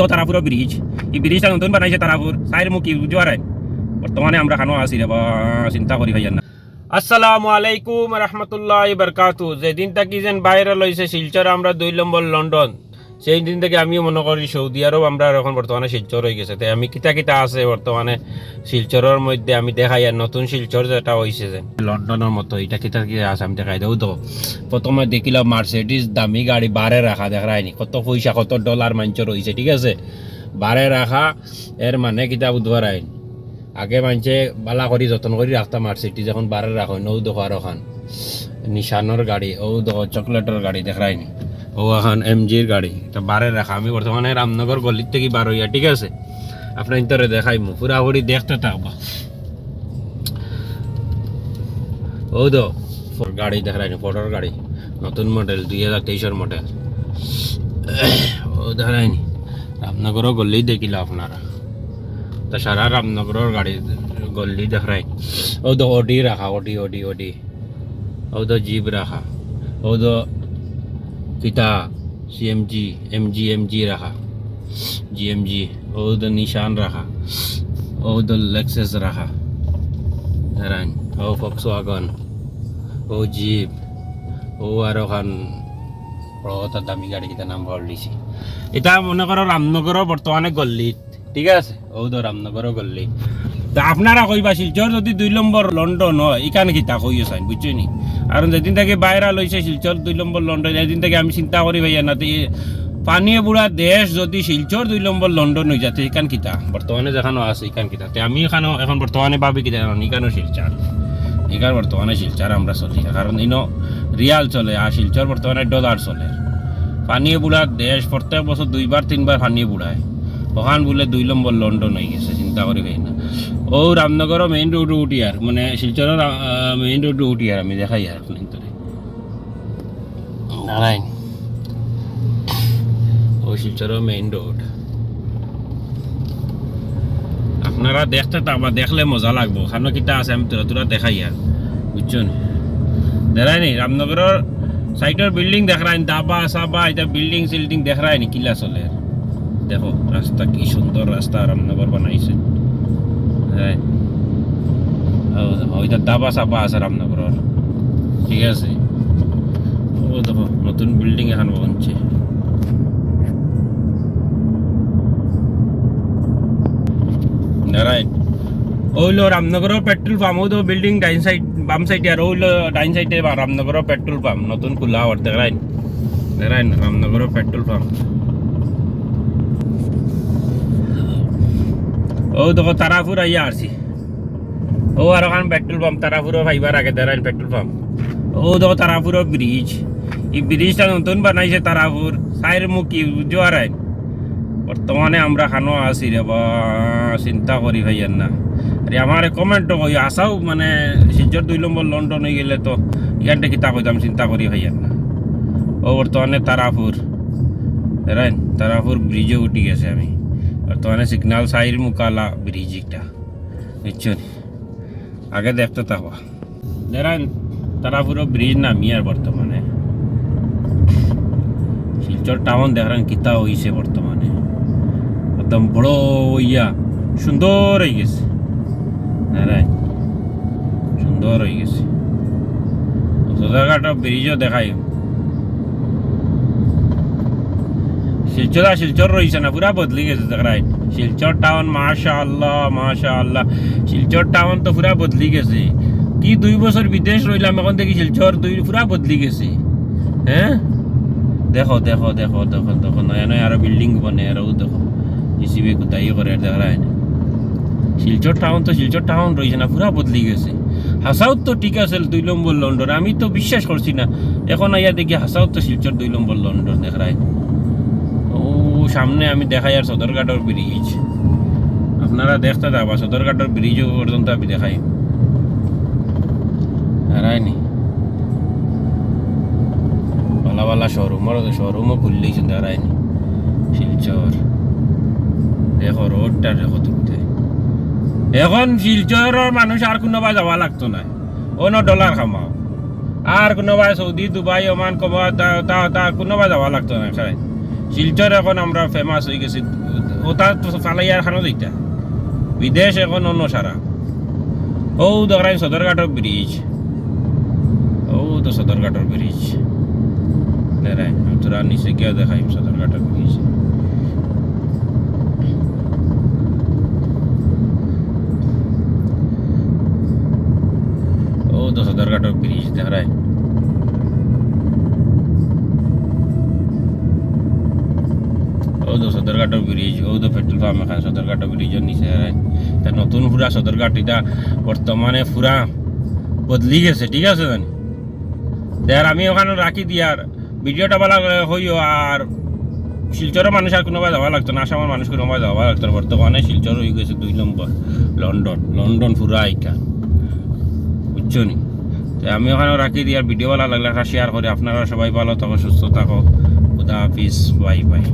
তো তারাপুর ব্রিজ। এই ব্রিজটা নতুন বানাইছে তারাপুর সাইড মুখ জোয়ারাই বর্তমানে আমরা খানো আছি রে বা, চিন্তা করি ভাইয়ার না। আসসালামু আলাইকুম রহমতুল্লাহ বরকাতু যেদিন থাকি যেন বাইরে লইছে, শিলচর, আমরা দুই নম্বর লন্ডন। সেই দিন থেকে আমিও মনে করি সৌদি আরব আমরা এখন বর্তমানে শিলচর হয়ে গেছে। তাই আমি কিতা কিতা আছে বর্তমানে শিলচরের মধ্যে, আমি দেখাই আর নতুন শিলচর যেটা হয়েছে যে, লন্ডনের মতো এটা কিতা কিতা আছে, আমি দেখাই দেবো তো প্রথমে দেখিলাম মার্সিডিস দামি গাড়ি বারে রাখা দেখায়নি কত পয়সা কত ডলার মাঞ্চ রয়েছে ঠিক আছে? বারে রাখা এর মানে কিতা বুধবার আইন। আগে মানছে বালা করি যত্ন করি রাখতাম মার্সিডিস এখন বারে রাখো নৌ দেখো আর ওখান নিশানোর গাড়ি ও দেখো চকলেটের গাড়ি দেখায়নি ও এখন এম জির গাড়ি। তো বারে রাখা, আমি বর্তমানে রামনগর গলির থেকে বার হইয়া ঠিক আছে? আপনার ইন্তরে দেখাইমু পুরাপুরি দেখতে থাকবা। ও তো গাড়ি দেখায়নি ফটোর গাড়ি, নতুন মডেল, দুই হাজার তেইশের মডেল। ও দেখায়নি রামনগরও গল্লি দেখিল আপনারা। তা সারা রামনগরের গাড়ি গল্লি দেখায় ও তো ওডি রাখা ওডি ওডি ওডি ও তো জিপ রাখা। ও তো কিতা সিএমজি এমজি এমজি রাখা জিএমজি ও তো নিশান রাখা ও তো লেক্সাস রাখা ধরেন ও ফক্স ওয়াগন ও জিপ ও আর ওখান বড় দামি গাড়ি কিতা নাম বল দিছি এটা মনে করো রামনগরও বর্তমানে গল্লিত ঠিক আছে ও তো রামনগরও গল্লি তা আপনারা কইবা শিলচর যদি দুই নম্বর লন্ডন হয় এখানে কিতা কই আছেন বুঝছ নি? কারণ যেদিন থেকে বাইরা লইছে শিলচর দুই নম্বর লন্ডন এদিন থেকে আমি চিন্তা করি ভাইয়া না তো পানীয় বুড়া দেশ যদি শিলচর দুই নম্বর লন্ডন হয়ে যাতে এখান কিতা বর্তমানে যেখানে আছে এখান কিতা তে আমি এখানে, এখন বর্তমানে ভাবি কিতা এখানেও শিলচর এখানে বর্তমানে শিলচর আমরা চলি। কারণ ইনো রিয়াল চলে আর শিলচর বর্তমানে ডলার চলে। পানীয় বুড়ার দেশ প্রত্যেক বছর দুইবার তিনবার পানীয় বুড়ায় ওখান বলে দুই নম্বর লন্ডন হয়ে গেছে, চিন্তা করি ভাই না। ও রামনগরও মেইন রোড উঠি আর মানে শিলচরের মেইন রোড উঠি আর আমি দেখাই আর নারায়ণ। ও শিলচরের মেইন রোড আপনারা দেখতে তো আবার দেখলে মজা লাগবো খানো কিতা আছে আমি তোরা তোরা দেখাই আর, বুঝছ নি? দেখাই নি রামনগরের সাইডের বিল্ডিং দেখ রায় দাবা সাবা, এটা বিল্ডিং সিল্ডিং দেখ রায় নি কিলা চলে দেখো, রাস্তা কি সুন্দর রাস্তা, রামনগর বানাইছে। হ্যাঁ। ওইটা দাবা সাবা আছে রামনগরের। ঠিক আছে। ও দেখো, নতুন বিল্ডিং এখন বনছে। নারায়ণ ওইলো রামনগরের পেট্রোল পাম্প ও তো বিল্ডিং ডাইন সাইড বাম সাইডে আর ওইলো ডাইন সাইডে রামনগরের পেট্রোল পাম্প নতুন খোলা হওয়ার দেখাইন দেখাইন রামনগরের পেট্রোল পাম্প ও দেখো তারাপুর আইয়া আসছি ও আর ওখান পেট্রোল পাম্প তারাপুরও ফাইবার আগে দেখাইন পেট্রোল পাম্প ও দেখো তারাপুরের ব্রিজ এই ব্রিজটা নতুন বানাইছে তারাপুর সাইর মুখি জোয়ার আইন বর্তমানে আমরা খানো আছি রে বা, চিন্তা করি ভাইয়ার না আরে আমার কমেন্ট কই আসাও মানে শিলচর দুই নম্বর লন্ডন হয়ে গেলে তো এখানটা কিতা কইতাম, চিন্তা করি ভাইয়ার না ও বর্তমানে তারাপুর রাইন তারাপুর ব্রিজে উঠি গেছে আমি। বর্তমানে সিগনাল সাইর মুকালা ব্রিজ একটা বুঝছ আগে দেখতে থাকো দেখান তারাপুরও ব্রিজ নামি আর বর্তমানে। শিলচর টাউন দেখান কিতা হইছে বর্তমানে। একদম বড় ইয়া, সুন্দর হয়ে গেছে। হ্যাঁ সুন্দর হয়ে গেছে। সোজাঘাট ব্রিজও দেখাই শিলচর আর শিলচর রয়েছে না, পুরা বদলি গেছে দেখাই শিলচর টাউন মাশা আল্লাহ মাশা আল্লাহ শিলচর টাউন তো পুরা বদলি গেছে। কি দুই বছর বিদেশ রইলাম, এখন দেখি শিলচর দুই পুরা বদলি গেছে। হ্যাঁ? দেখো দেখো দেখো দেখো দেখো, নয়া নয়া আরও বিল্ডিং বনে, আরও দেখো। জিসিবি কোথায় করে দেখায় না। শিলচর টাউন তো শিলচর টাউন রয়েছে না, পুরা বদলি গেছে। হাসাউত তো ঠিক আছে, দুই নম্বর লন্ডন আমি তো বিশ্বাস করছি না। এখন আইয়া দেখি হাসাউত তো শিলচর দুই নম্বর লন্ডন দেখায় সামনে আমি দেখাই আর সদরঘাটের ব্রিজ আপনারা দেখতে যাবা সদরঘাটের ব্রিজও পর্যন্ত আমি দেখাই। হারায়নি ভালা ভালো শোরুমর শোরুমও খুললেই দাঁড়ায়নি শিলচর। দেখো রোডটা দেখো তুলতে এখন শিলচরের মানুষ আর কোনোবা যাওয়া লাগতো না। অন্য ডলার খামাও। আর কোনোবা সৌদি, দুবাই, ওমান কবা তা তা কোনোবা যাওয়া লাগতো না খাই শিলচর এখন আমরা ফেমাস হয়ে গেছি। ওটা তো ফালাইয়ার খানো দিতা বিদেশ এখন অন্য সারা ও দেখাই সদরঘাটের ব্রিজ ও তো সদরঘাটের ব্রিজ তোরা নিচে গিয়ে দেখাই সদরঘাটের ব্রিজ ও তো সদরঘাটের ব্রিজ দেখাই ও তো সদরঘাটের ব্রিজ ও তো পেট্রোল পাম্প এখানে সদরঘাটের ব্রিজের নিচে তা নতুন পুরা সদরঘাট এটা বর্তমানে পুরা বদলি গেছে, ঠিক আছে জানি? দেয়ার আমি ওখানে রাখি দিয়ার ভিডিওটা ভালো হইও আর শিলচরের মানুষ আর কোনোভাবে যাওয়া লাগতো না আসামের মানুষ কোনোভাবে যাওয়া লাগতো। বর্তমানে শিলচর হয়ে গেছে দুই নম্বর লন্ডন লন্ডন পুরা আইকা বুঝছ নি? তো আমি ওখানে রাখি দিই আর ভিডিও ভালো লাগলে শেয়ার করে আপনারা সবাই ভালো থাকো সুস্থ থাকো খুদা হাফিজ, বাই বাই।